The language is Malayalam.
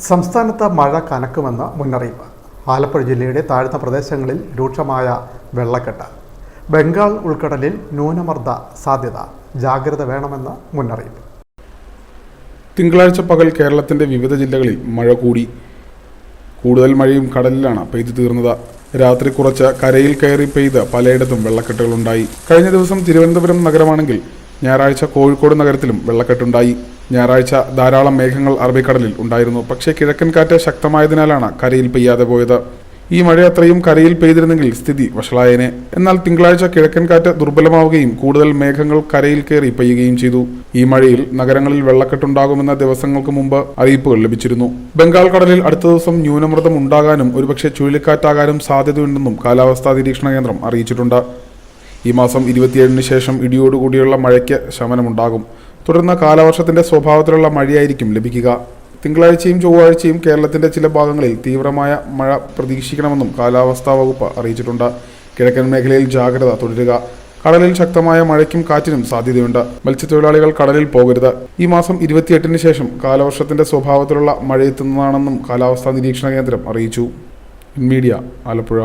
സംസ്ഥാനത്ത് മഴ കനക്കുമെന്ന് മുന്നറിയിപ്പ്. ആലപ്പുഴ ജില്ലയുടെ താഴ്ന്ന പ്രദേശങ്ങളിൽ രൂക്ഷമായ വെള്ളക്കെട്ട്. ബംഗാൾ ഉൾക്കടലിൽ ന്യൂനമർദ്ദ സാധ്യത. ജാഗ്രത വേണമെന്ന് മുന്നറിയിപ്പ്. തിങ്കളാഴ്ച പകൽ കേരളത്തിന്റെ വിവിധ ജില്ലകളിൽ മഴ കൂടി. കൂടുതൽ മഴയും കടലിലാണ് പെയ്തു തീർന്നത്. രാത്രി കുറച്ച് കരയിൽ കയറി പെയ്ത് പലയിടത്തും വെള്ളക്കെട്ടുകളുണ്ടായി. കഴിഞ്ഞ ദിവസം തിരുവനന്തപുരം നഗരമാണെങ്കിൽ ഞായറാഴ്ച കോഴിക്കോട് നഗരത്തിലും വെള്ളക്കെട്ടുണ്ടായി. ഞായറാഴ്ച ധാരാളം മേഘങ്ങൾ അറബിക്കടലിൽ ഉണ്ടായിരുന്നു. പക്ഷേ കിഴക്കൻ കാറ്റ് ശക്തമായതിനാലാണ് കരയിൽ പെയ്യാതെ പോയത്. ഈ മഴ അത്രയും കരയിൽ പെയ്തിരുന്നെങ്കിൽ സ്ഥിതി വഷളായേനെ. എന്നാൽ തിങ്കളാഴ്ച കിഴക്കൻ കാറ്റ് ദുർബലമാവുകയും കൂടുതൽ മേഘങ്ങൾ കരയിൽ കയറി പെയ്യുകയും ചെയ്തു. ഈ മഴയിൽ നഗരങ്ങളിൽ വെള്ളക്കെട്ടുണ്ടാകുമെന്ന ദിവസങ്ങൾക്ക് മുമ്പ് അറിയിപ്പുകൾ ലഭിച്ചിരുന്നു. ബംഗാൾ കടലിൽ അടുത്ത ദിവസം ന്യൂനമർദ്ദം ഉണ്ടാകാനും ഒരുപക്ഷെ ചുഴലിക്കാറ്റാകാനും സാധ്യതയുണ്ടെന്നും കാലാവസ്ഥാ നിരീക്ഷണ കേന്ദ്രം അറിയിച്ചിട്ടുണ്ട്. ഈ മാസം ഇരുപത്തിയേഴിന് ശേഷം ഇടിയോടുകൂടിയുള്ള മഴയ്ക്ക് ശമനമുണ്ടാകും. തുടർന്ന് കാലവർഷത്തിന്റെ സ്വഭാവത്തിലുള്ള മഴയായിരിക്കും ലഭിക്കുക. തിങ്കളാഴ്ചയും ചൊവ്വാഴ്ചയും കേരളത്തിന്റെ ചില ഭാഗങ്ങളിൽ തീവ്രമായ മഴ പ്രതീക്ഷിക്കണമെന്നും കാലാവസ്ഥാ വകുപ്പ് അറിയിച്ചിട്ടുണ്ട്. കിഴക്കൻ മേഖലയിൽ ജാഗ്രത തുടരുക. കടലിൽ ശക്തമായ മഴയ്ക്കും കാറ്റിനും സാധ്യതയുണ്ട്. മത്സ്യത്തൊഴിലാളികൾ കടലിൽ പോകരുത്. ഈ മാസം ഇരുപത്തിയെട്ടിന് ശേഷം കാലവർഷത്തിന്റെ സ്വഭാവത്തിലുള്ള മഴയെത്തുന്നതാണെന്നും കാലാവസ്ഥാ നിരീക്ഷണ കേന്ദ്രം അറിയിച്ചു. മീഡിയ ആലപ്പുഴ.